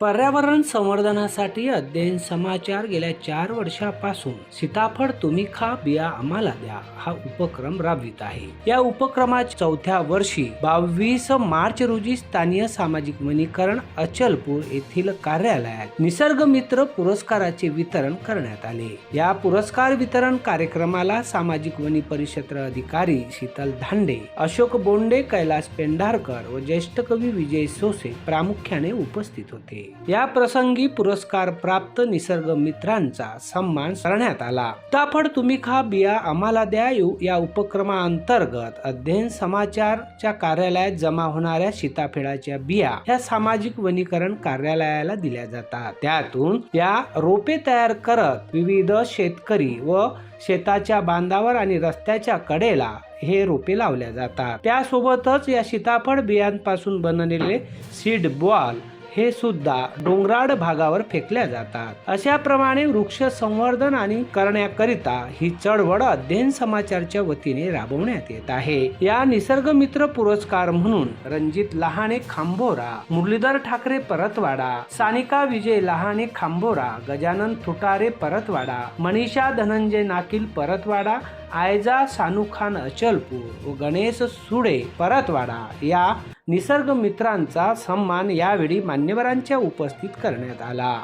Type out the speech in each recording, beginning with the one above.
पर्यावरण संवर्धनासाठी अध्ययन समाचार गेल्या चार वर्षापासून. सीताफळ तुम्ही खा बिया आम्हाला द्या हा उपक्रम राबवित आहे. या उपक्रमाच्या चौथ्या वर्षी बावीस मार्च रोजी स्थानीय सामाजिक वनीकरण अचलपूर येथील कार्यालयात निसर्ग मित्र पुरस्काराचे वितरण करण्यात आले. या पुरस्कार वितरण कार्यक्रमाला सामाजिक वनी परिक्षेत्र अधिकारी शीतल धांडे अशोक बोंडे कैलास पेंढारकर व ज्येष्ठ कवी विजय सोसे प्रामुख्याने उपस्थित होते. या प्रसंगी पुरस्कार प्राप्त निसर्ग मित्रांचा सन्मान करण्यात आला. ताफड तुम्ही खा बिया आम्हाला द्या या या उपक्रमाअंतर्गत अध्ययन समाचारच्या कार्यालयात जमा होणाऱ्या सीताफळाच्या बिया या सामाजिक वनीकरण कार्यालयाला दिल्या जातात. त्यातून या रोपे तयार करत विविध शेतकरी व शेताच्या बांधावर आणि रस्त्याच्या कडेला हे रोपे लावल्या जातात. त्यासोबतच या सीताफळ बियांपासून बनलेले सीड बॉल हे सुद्धा डोंगराळ भागावर फेकल्या जातात. अशा प्रमाणे वृक्ष संवर्धन आणि करण्याकरिता ही चळवळ अध्ययन समाचारच्या वतीने राबवण्यात येत आहे. या निसर्ग मित्र पुरस्कार म्हणून रणजित लहाने खांबोरा मुरलीधर ठाकरे परतवाडा सानिका विजय लहाने खांबोरा गजानन थुटारे परतवाडा मनीषा धनंजय नाकील परतवाडा आयजा सानू खान अचलपूर व गणेश सुडे परतवाडा या निसर्ग मित्रांचा सन्मान यावेळी मान्यवरांच्या उपस्थित करण्यात आला.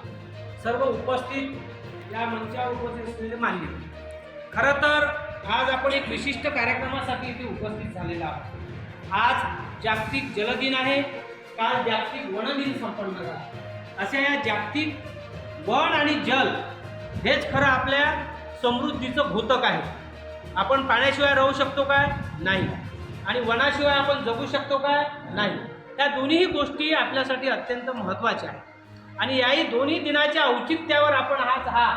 सर्व उपस्थित या मंचावर उपस्थित असलेले मान्य. खरं तर आज आपण एक विशिष्ट कार्यक्रमासाठी इथे उपस्थित झालेला आहोत. आज जागतिक जलदिन आहे. काल जागतिक वन दिन संपन्न झाला. अशा या जागतिक वन आणि जल हेच खरं आपल्या समृद्धीचं घोतक आहे. आपण पाण्याशिवाय राहू शकतो काय? नाही. आणि वनाशिवाय आपण जगू शकतो काय? नाही. त्या दोन्ही गोष्टी आपल्यासाठी अत्यंत महत्त्वाच्या आहेत. आणि याही दोन्ही दिनाच्या औचित्यावर आपण आज हा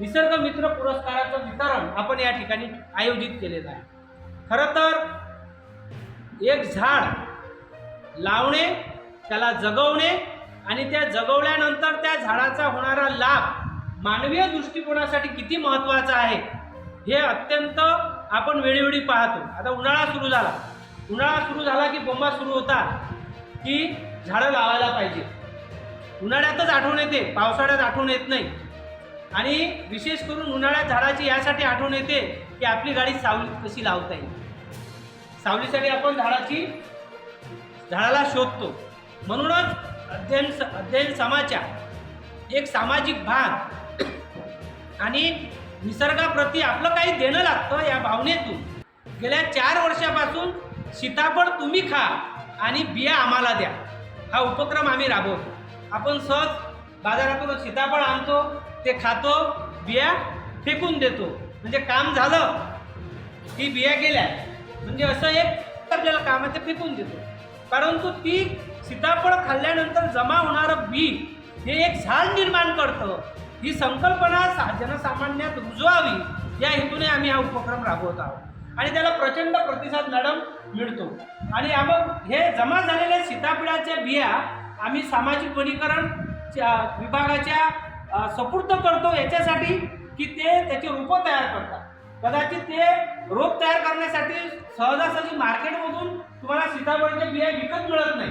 निसर्ग मित्र पुरस्काराचं वितरण आपण या ठिकाणी आयोजित केलेलं आहे. खरं तर एक झाड लावणे त्याला जगवणे आणि त्या जगवल्यानंतर त्या झाडाचा होणारा लाभ मानवीय दृष्टिकोनासाठी किती महत्त्वाचा आहे हे अत्यंत आपण वेळोवेळी पाहतो. आता उन्हाळा सुरू झाला. उन्हाळा सुरू झाला की बोंबा सुरू होता की झाडं लावायला पाहिजे. उन्हाळ्यातच आठवण येते पावसाळ्यात आठवण येत नाही. आणि विशेष करून उन्हाळ्यात झाडाची यासाठी आठवण येते की आपली गाडी सावली कशी लावता येईल. सावलीसाठी आपण झाडाची झाडाला शोधतो. म्हणूनच अध्ययन स- अध्ययन समाचार एक सामाजिक भान आणि निसर्गाप्रती आपलं काही देणं लागतं या भावनेतून. गेल्या चार वर्षापासून सीताफळ तुम्ही खा आणि बिया आम्हाला द्या. हा उपक्रम आम्ही राबवतो. आपण सहज बाजारातून सीताफळ आणतो ते खातो बिया फेकून देतो. म्हणजे काम झालं. की बिया गेल्या. म्हणजे असं एक आपल्याला कामाचं फेकून देतो. परंतु ती सीताफळ खाल्ल्यानंतर जमा होणारं बी हे एक झाड निर्माण करतं. ही संकल्पना सा जनसामान्यात रुजवावी. या हेतूने आम्ही हा उपक्रम राबवत आहोत. आणि त्याला प्रचंड प्रतिसाद मॅडम मिळतो. आणि मग हे जमा झालेल्या सीताफळाच्या बिया आम्ही सामाजिक वनीकरण विभागाच्या अ, सपूर्द करतो याच्यासाठी की ते त्याचे रोपं तयार करतात. कदाचित ते रोप तयार करण्यासाठी सहजासहजी मार्केटमधून तुम्हाला सीताफळाच्या बिया विकत मिळत नाही.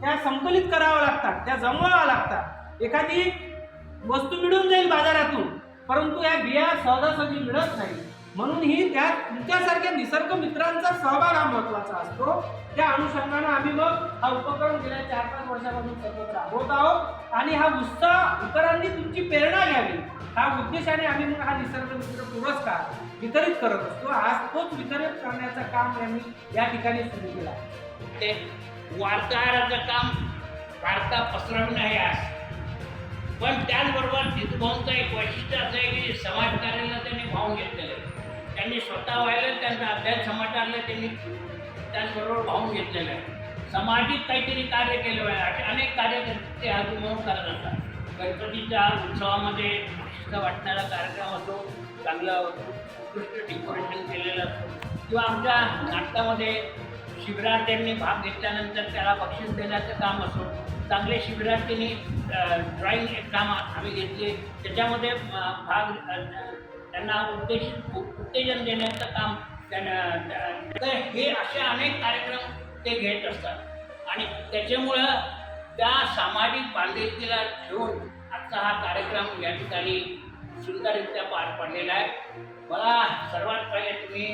त्या संकलित कराव्या लागतात त्या जमवाव्या लागतात. एखादी वस्तू मिळून जाईल बाजारातून परंतु या बिया सहजासहजी मिळत नाही म्हणून ही त्या तुमच्यासारख्या निसर्ग मित्रांचा सहभाग हा महत्त्वाचा असतो. त्या अनुषंगानं आम्ही मग हा उपक्रम गेल्या चार पाच वर्षापासून सतत राबवत आहोत. आणि हा उत्साह इतरांनी तुमची प्रेरणा घ्यावी. हा उद्देशाने आम्ही मग हा निसर्ग मित्र पुरस्कार वितरित करत असतो. आज तोच वितरित करण्याचं काम यांनी या ठिकाणी सुरू केलं ते वार्ताहराचं काम वार्ता पसरवणं हे आज. पण त्याचबरोबर जितूभाऊंचं एक वैशिष्ट्य असं आहे की समाजकार्याला त्यांनी भावून घेतलेलं आहे. त्यांनी स्वतः व्हायला त्यांचा अभ्यास समाजाला त्यांनी त्याचबरोबर भावून घेतलेलं आहे. सामाजिक काहीतरी कार्य केलं आहे. असे अनेक कार्यकर्ते आजूबाजू करत असतात. गणपतीच्या उत्सवामध्ये विशिष्ट वाटणारा कार्यक्रम असो चांगलं उत्कृष्ट डेकोरेशन केलेलं असतो किंवा आमच्या नाटकामध्ये शिबिरार्थ्यांनी भाग घेतल्यानंतर त्याला बक्षीस देण्याचं काम असो चांगले शिबिरार्थींनी ड्रॉइंग एक काम आम्ही घेतले त्याच्यामध्ये भाग त्यांना उद्देश उत्तेजन देण्याचं काम त्यांना तर हे असे अनेक कार्यक्रम ते घेत असतात. आणि त्याच्यामुळं त्या सामाजिक बांधिलकीला ठेवून आजचा हा कार्यक्रम या ठिकाणी सुंदररित्या पार पडलेला आहे. मला सर्वात पहिले तुम्ही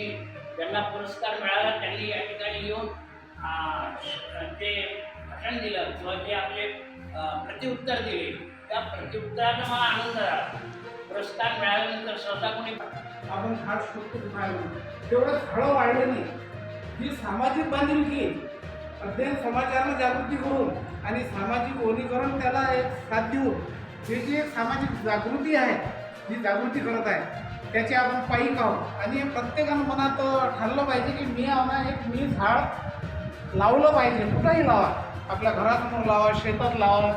ज्यांना पुरस्कार मिळाला त्यांनी या ठिकाणी येऊन ते भाषण दिलं किंवा जे आपले अ, प्रतिउत्तर दिले. त्या प्रतिउत्तराचा मला आनंद झाला. पुरस्कार मिळाल्यानंतर सहसा कोणी आपण झाड शोधतो बाहेरून तेवढं झाडं वाढले नाही. ही सामाजिक बांधिलकी. अध्ययन समाजाला जागृती करून आणि सामाजिक वनीकरण त्याला एक साथ देऊन हे जी एक सामाजिक जागृती आहे ही जागृती करत आहे त्याचे आपण पायी आहोत आणि प्रत्येकानं मनात ठरलं पाहिजे की मी आम्हा एक मी झाड लावलं पाहिजे. कुठंही लावा. आपल्या घरासमोर लावा शेतात लावा.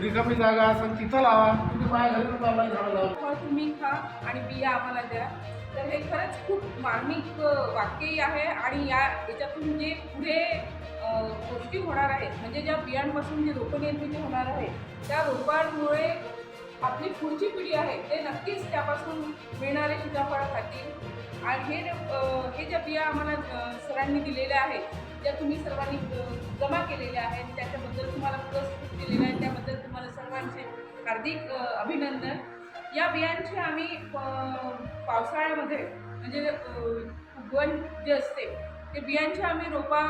रिकामी जागा असेल तिथं लावा. तुम्ही माझ्या घरी लावा झाडं लावा. फळ तुम्ही खा आणि बिया आम्हाला द्या. तर हे खरंच खूप मार्मिक वाक्यही आहे आणि या याच्यातून जे पुढे गोष्टी होणार आहेत म्हणजे ज्या बियांपासून जे रोपं निर्मिती होणार आहे त्या रोपांमुळे आपली पुढची पिढी आहे ते नक्कीच त्यापासून मिळणारे सीताफळ खातील. आणि हे हे ज्या बिया आम्हाला सरांनी दिलेल्या आहेत ज्या तुम्ही सर्वांनी जमा केलेल्या आहेत त्याच्याबद्दल तुम्हाला पुरस्कृत केलेल्या आहे त्याबद्दल तुम्हाला सर्वांचे हार्दिक अभिनंदन. या बियांची आम्ही पावसाळ्यामध्ये म्हणजे उगवण जे असते ते बियांची आम्ही रोपा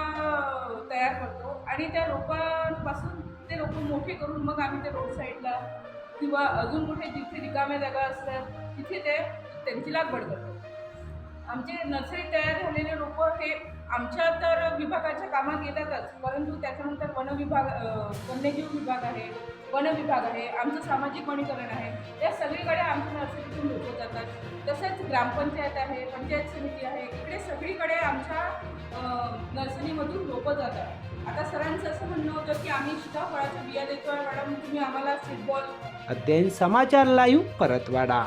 तयार करतो. आणि त्या रोपांपासून ते रोपं मोठे करून मग आम्ही ते रोड साईडला किंवा अजून कुठे जिथे रिकाम्या जागा असतात तिथे ते त्यांची लागवड करतो. आमचे नर्सरी तयार झालेले रोपं हे आमच्या तर विभागाच्या कामात येतातच परंतु त्याच्यानंतर वन विभाग वन्यजीव विभाग आहे वन विभाग आहे आमचं सामाजिक वनीकरण आहे या सगळीकडे आमच्या नर्सरीतून रोपं जातात. तसेच ग्रामपंचायत आहे पंचायत समिती आहे इकडे सगळीकडे आमच्या नर्सरीमधून रोपं जातात. आता सरांचं असं म्हणणं होतं की आम्ही सीताफळाच्या बिया देतोय मॅडम तुम्ही आम्हाला फुटबॉल अध्ययन समाचार लाईव्ह परतवाडा.